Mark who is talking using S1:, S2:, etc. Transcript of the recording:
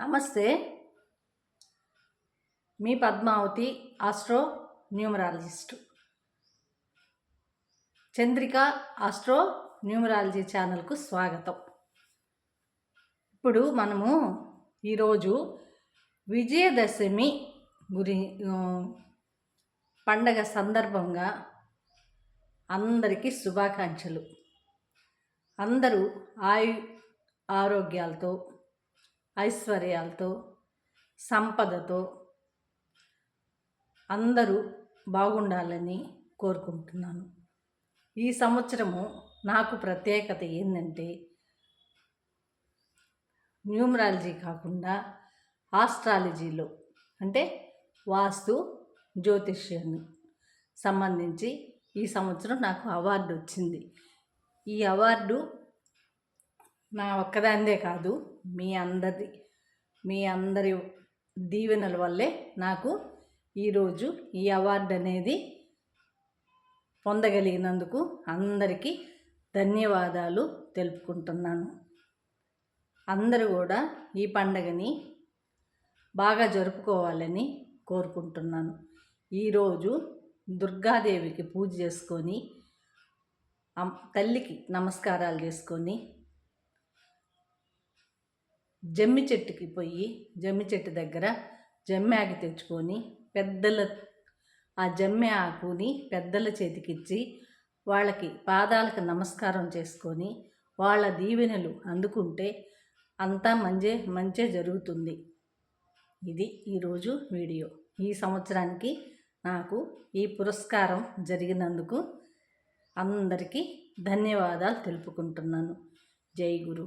S1: నమస్తే. మీ Padmavati astro numerologist Chandrika astro numerology ఛానల్కు స్వాగతం. ఇప్పుడు మనము ఈరోజు విజయదశమి గురి పండగ సందర్భంగా అందరికీ శుభాకాంక్షలు. అందరూ ఆయు ఆరోగ్యాలతో ఐశ్వర్యాలతో సంపదతో అందరూ బాగుండాలని కోరుకుంటున్నాను. ఈ సంవత్సరము నాకు ప్రత్యేకత ఏంటంటే న్యూమరాలజీ కాకుండా ఆస్ట్రాలజీలో అంటే వాస్తు జ్యోతిష్యాన్ని సంబంధించి ఈ సంవత్సరం నాకు అవార్డు వచ్చింది. ఈ అవార్డు నా ఒక్కదాందే కాదు మీ అందరి మీ అందరి దీవెనల వల్లే నాకు ఈరోజు ఈ అవార్డు అనేది పొందగలిగినందుకు అందరికీ ధన్యవాదాలు తెలుపుకుంటున్నాను. అందరూ కూడా ఈ పండగని బాగా జరుపుకోవాలని కోరుకుంటున్నాను. ఈరోజు దుర్గాదేవికి పూజ చేసుకొని తల్లికి నమస్కారాలు చేసుకొని జమ్మి చెట్టుకి పోయి జమ్మి చెట్టు దగ్గర జమ్మి ఆకు తెచ్చుకొని పెద్దల ఆ జమ్మి ఆకుని పెద్దల చేతికిచ్చి వాళ్ళకి పాదాలకు నమస్కారం చేసుకొని వాళ్ళ దీవెనలు అందుకుంటే అంతా మంచి మంచే జరుగుతుంది. ఇది ఈరోజు వీడియో. ఈ సంవత్సరానికి నాకు ఈ పురస్కారం జరిగినందుకు అందరికీ ధన్యవాదాలు తెలుపుకుంటున్నాను. జై గురు.